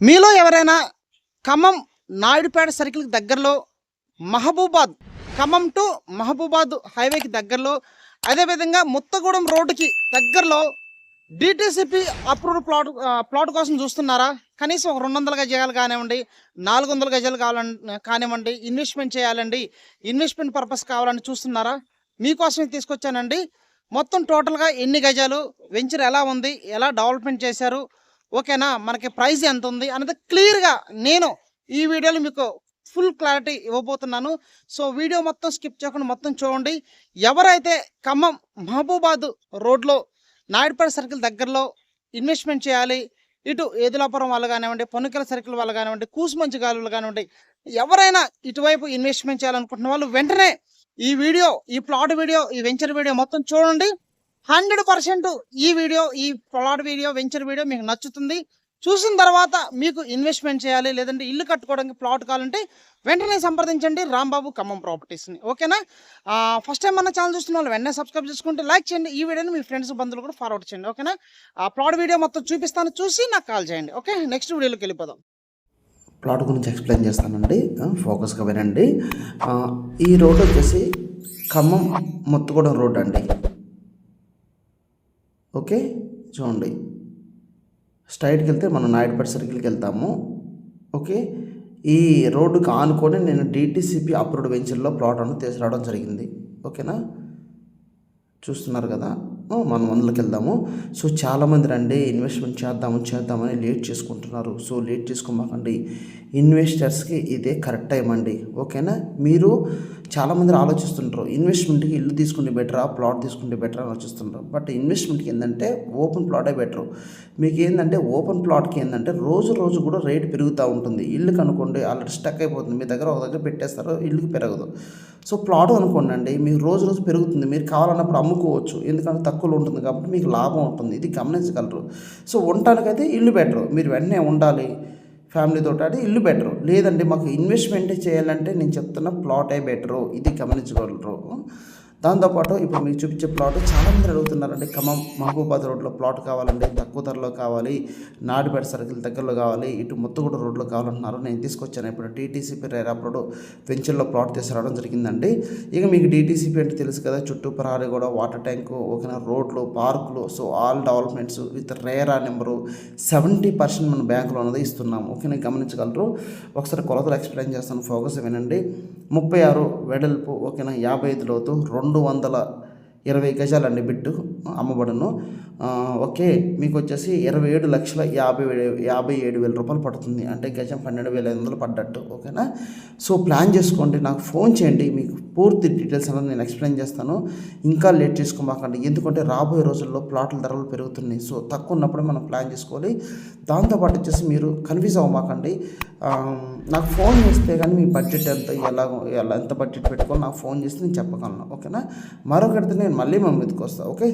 మీలో ఎవరైనా ఖమ్మం నాయుడుపేట సర్కిల్కి దగ్గరలో మహబూబాద్ ఖమ్మం టు మహబూబాద్ హైవేకి దగ్గరలో అదేవిధంగా ముత్తగూడెం రోడ్డుకి దగ్గరలో డిటిసిపి అప్రూవ్డ్ ప్లాట్ ప్లాట్ కోసం చూస్తున్నారా? కనీసం ఒక రెండు వందల గజాలు కానివ్వండి నాలుగు వందల గజాలు కావాలని కానివ్వండి ఇన్వెస్ట్మెంట్ చేయాలండి ఇన్వెస్ట్మెంట్ పర్పస్ కావాలని చూస్తున్నారా? మీకోసమే తీసుకొచ్చానండి. మొత్తం టోటల్గా ఎన్ని గజాలు వెంచర్ ఎలా ఉంది ఎలా డెవలప్మెంట్ చేశారు ఓకేనా? మనకి ప్రైస్ ఎంత ఉంది అనేది క్లియర్గా నేను ఈ వీడియోలో మీకు ఫుల్ క్లారిటీ ఇవ్వబోతున్నాను. సో వీడియో మొత్తం స్కిప్ చేయకుండా మొత్తం చూడండి. ఎవరైతే ఖమ్మం మహబూబాద్ రోడ్లో నాయుడుపేట సర్కిల్ దగ్గరలో ఇన్వెస్ట్మెంట్ చేయాలి ఇటు ఏదులాపురం వాళ్ళు కానివ్వండి పొన్నికల సర్కిల్ వాళ్ళు కానివ్వండి కూసుమంచి గాలులు కానివ్వండి ఎవరైనా ఇటువైపు ఇన్వెస్ట్మెంట్ చేయాలనుకుంటున్న వాళ్ళు వెంటనే ఈ వీడియో ఈ ప్లాట్ వీడియో ఈ వెంచర్ వీడియో మొత్తం చూడండి. హండ్రెడ్ పర్సెంట్ ఈ వీడియో ఈ ప్లాట్ వీడియో వెంచర్ వీడియో మీకు నచ్చుతుంది. చూసిన తర్వాత మీకు ఇన్వెస్ట్మెంట్ చేయాలి లేదంటే ఇల్లు కట్టుకోవడానికి ప్లాట్ కావాలంటే వెంటనే సంప్రదించండి రాంబాబు ఖమ్మం ప్రాపర్టీస్ని. ఓకేనా? ఫస్ట్ టైం మన ఛానల్ చూస్తున్న వాళ్ళు వెంటనే సబ్స్క్రైబ్ చేసుకుంటే లైక్ చేయండి. ఈ వీడియోని మీ ఫ్రెండ్స్ బంధువులు కూడా ఫార్వర్డ్ చేయండి. ఓకేనా? ఆ ప్లాట్ వీడియో మొత్తం చూపిస్తాను. చూసి నాకు కాల్ చేయండి. ఓకే? నెక్స్ట్ వీడియోలోకి వెళ్ళిపోదాం. ప్లాట్ గురించి ఎక్స్ప్లెయిన్ చేస్తానండి. ఫోకస్గా వినండి. ఈ రోడ్ వచ్చేసి ఖమ్మం ముత్తగూడెం రోడ్ అండి. ఓకే? చూడండి. స్ట్రైట్కి వెళ్తే మనం నాయుడుపేట సర్కిల్కి వెళ్తాము. ఓకే? ఈ రోడ్డుకి ఆనుకొని నేను డిటీసీపీ అప్రూవ్డ్ వెంచర్లో ప్లాట్ అని తీసుకురావడం జరిగింది. ఓకేనా? చూస్తున్నారు కదా? మనం అందులోకి వెళ్దాము. సో చాలామంది రండి ఇన్వెస్ట్మెంట్ చేద్దాము చేద్దామని లేట్ చేసుకుంటున్నారు. So late చేసుకోమాకండి. ఇన్వెస్టర్స్కి ఇదే కరెక్ట్ టైం అండి. ఓకేనా? మీరు చాలామంది ఆలోచిస్తుంటారు ఇన్వెస్ట్మెంట్కి ఇల్లు తీసుకుంటే బెటరా ప్లాట్ తీసుకుంటే బెటర్ అని ఆలోచిస్తుంటారు. బట్ ఇన్వెస్ట్మెంట్కి ఏంటంటే ఓపెన్ ప్లాటే బెటరు. మీకు ఏంటంటే ఓపెన్ ప్లాట్కి ఏంటంటే రోజు రోజు కూడా రేట్ పెరుగుతూ ఉంటుంది. ఇల్లు కనుక్కోండి ఆల్రెడీ స్టక్ అయిపోతుంది. మీ దగ్గర ఒక దగ్గర పెట్టేస్తారు ఇల్లుకి పెరగదు. సో ప్లాట్ అనుకోండి మీకు రోజు రోజు పెరుగుతుంది. మీరు కావాలన్నప్పుడు అమ్ముకోవచ్చు. ఎందుకంటే తక్కువలో ఉంటుంది కాబట్టి మీకు లాభం ఉంటుంది. ఇది గమనించగలరు. సో ఉండటానికైతే ఇల్లు బెటరు. మీరు వెంటనే ఉండాలి. ఫ్యామిలీతో అంటే ఇల్లు బెటరు. లేదండి మాకు ఇన్వెస్ట్మెంట్ చేయాలంటే నేను చెప్తున్న ప్లాటే బెటరు. ఇది గమనించగలరు. దాంతోపాటు ఇప్పుడు మీకు చూపించే ప్లాట్ చాలామంది అడుగుతున్నారండి ఖమ్మం మహబూబాద్ రోడ్లో ప్లాట్ కావాలండి తక్కువ ధరలో కావాలి నాడుపేట సర్కిల్ దగ్గరలో కావాలి ఇటు ముత్తగూడ రోడ్లో కావాలంటున్నారు. నేను తీసుకొచ్చాను ఇప్పుడు టీటీసీపీ రేరాప్రోడ్ వెంచర్లో ప్లాట్ తీసుకురావడం జరిగిందండి. ఇక మీకు డీటీసీపీ అంటే తెలుసు కదా చుట్టూ ప్రహారీ కూడా వాటర్ ట్యాంకు ఓకేనా రోడ్లు పార్కులు so all developments with RERA number seventy percent మన బ్యాంకులో ఉన్నది ఇస్తున్నాం ఓకేనా గమనించగలరు. ఒకసారి కొలతలు ఎక్స్ప్లెయిన్ చేస్తాను ఫోకస్ వినండి. ముప్పై ఆరు వెడల్పు ఓకేనా యాభై ఐదు లోతు రెండు రెండు వందల ఇరవై గజాలండి బిట్టు అమ్మబడును. ఓకే మీకు వచ్చేసి ఇరవై ఏడు లక్షల యాభై యాభై ఏడు వేల రూపాయలు పడుతుంది. అంటే గజం పన్నెండు వేల ఐదు వందలు పడ్డట్టు. ఓకేనా? సో ప్లాన్ చేసుకోండి. నాకు ఫోన్ చేయండి. మీకు పూర్తి డీటెయిల్స్ అనేది నేను ఎక్స్ప్లెయిన్ చేస్తాను. ఇంకా లేట్ చేసుకోమాకండి. ఎందుకంటే రాబోయే రోజుల్లో ప్లాట్ల ధరలు పెరుగుతున్నాయి. సో తక్కువ ఉన్నప్పుడే మనం ప్లాన్ చేసుకోవాలి. దాంతోపాటు వచ్చేసి మీరు కన్ఫ్యూజ్ అవ్వమాకండి. నాకు ఫోన్ చేస్తే కానీ మీ బడ్జెట్ ఎంత ఎలా ఎలా ఎంత బడ్జెట్ పెట్టుకొని నాకు ఫోన్ చేస్తే నేను చెప్పగలను. ఓకేనా? మరొకటి నేను మళ్ళీ మన మీదకి వస్తాను ఓకే?